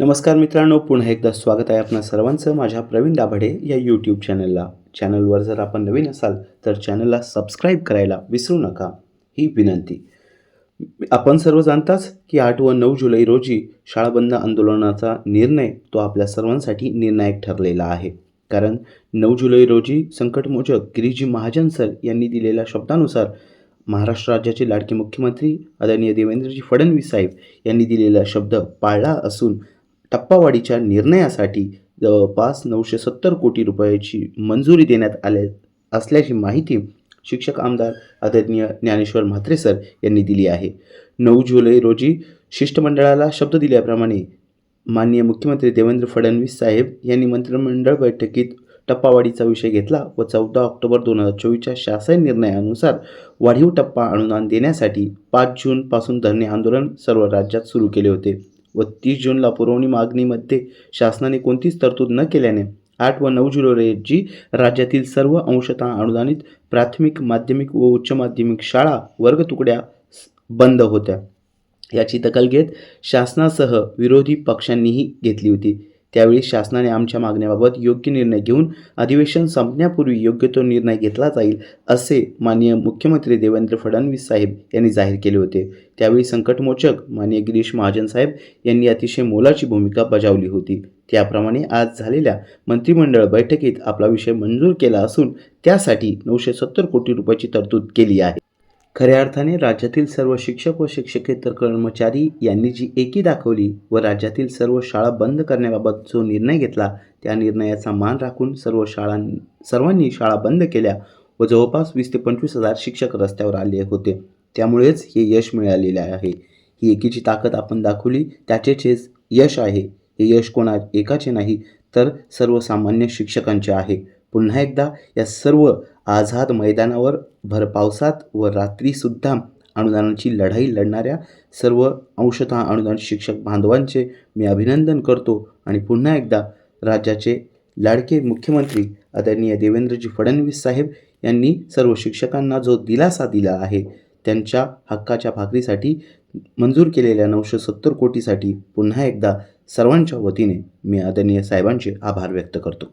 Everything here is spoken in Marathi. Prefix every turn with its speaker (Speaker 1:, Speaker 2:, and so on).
Speaker 1: नमस्कार मित्रांनो पुन्हा एकदा स्वागत आहे आपणा सर्वांचं माझ्या प्रवीण दाभाडे या यूट्यूब चॅनलला चॅनलवर जर आपण नवीन असाल तर चॅनलला सबस्क्राईब करायला विसरू नका. ही विनंती. आपण सर्व जाणताच की आठ व नऊ जुलै रोजी शाळाबंद आंदोलनाचा निर्णय तो आपल्या सर्वांसाठी निर्णायक ठरलेला आहे. कारण नऊ जुलै रोजी संकटमोचक गिरीजी महाजन सर यांनी दिलेल्या शब्दानुसार महाराष्ट्र राज्याचे लाडके मुख्यमंत्री आदरणीय देवेंद्रजी फडणवीस साहेब यांनी दिलेला शब्द पाळला असून टप्पावाढीच्या निर्णयासाठी जवळपास नऊशे सत्तर कोटी रुपयाची मंजुरी देण्यात आल्या असल्याची माहिती शिक्षक आमदार आदरणीय ज्ञानेश्वर म्हात्रे सर यांनी दिली आहे. नऊ जुलै रोजी शिष्टमंडळाला शब्द दिल्याप्रमाणे माननीय मुख्यमंत्री देवेंद्र फडणवीस साहेब यांनी मंत्रिमंडळ बैठकीत टप्पावाढीचा विषय घेतला व चौदा ऑक्टोबर दोन हजार चोवीसच्या शासन निर्णयानुसार वाढीव टप्पा अनुदान देण्यासाठी पाच जूनपासून धरणे आंदोलन सर्व राज्यात सुरू केले होते. व तीस जूनला पुरवणी मागणीमध्ये शासनाने कोणतीच तरतूद न केल्याने आठ व नऊ जुलै रोजी राज्यातील सर्व अंशतः अनुदानित प्राथमिक माध्यमिक व उच्च माध्यमिक शाळा वर्ग तुकड्या बंद होत्या. याची दखल घेत शासनासह विरोधी पक्षांनीही घेतली होती. त्यावेळी शासनाने आमच्या मागण्याबाबत योग्य निर्णय घेऊन अधिवेशन संपण्यापूर्वी योग्य तो निर्णय घेतला जाईल असे माननीय मुख्यमंत्री देवेंद्र फडणवीस साहेब यांनी जाहीर केले होते. त्यावेळी संकटमोचक माननीय गिरीश महाजन साहेब यांनी अतिशय मोलाची भूमिका बजावली होती. त्याप्रमाणे आज झालेल्या मंत्रिमंडळ बैठकीत आपला विषय मंजूर केला असून त्यासाठी नऊशे सत्तर कोटी रुपयाची तरतूद केली आहे. खऱ्या अर्थाने राज्यातील सर्व शिक्षक व शिक्षकेतर कर्मचारी यांनी जी एकी दाखवली व राज्यातील सर्व शाळा बंद करण्याबाबत जो निर्णय घेतला त्या निर्णयाचा मान राखून सर्व शाळां सर्वांनी शाळा बंद केल्या व जवळपास वीस ते पंचवीस हजार शिक्षक रस्त्यावर आले होते. त्यामुळेच हे यश मिळालेले आहे. ही एकीची ताकद आपण दाखवली त्याचेच हे यश आहे. हे यश कोणा एकाचे नाही तर सर्वसामान्य शिक्षकांचे आहे. पुन्हा एकदा या सर्व आझाद मैदानावर भरपावसात व रात्रीसुद्धा अनुदानाची लढाई लढणाऱ्या सर्व अंशतः अनुदान शिक्षक बांधवांचे मी अभिनंदन करतो आणि पुन्हा एकदा राज्याचे लाडके मुख्यमंत्री आदरणीय देवेंद्रजी फडणवीस साहेब यांनी सर्व शिक्षकांना जो दिलासा दिला आहे त्यांच्या हक्काच्या भाकरीसाठी मंजूर केलेल्या नऊशे सत्तर कोटीसाठी पुन्हा एकदा सर्वांच्या वतीने मी आदरणीय साहेबांचे आभार व्यक्त करतो.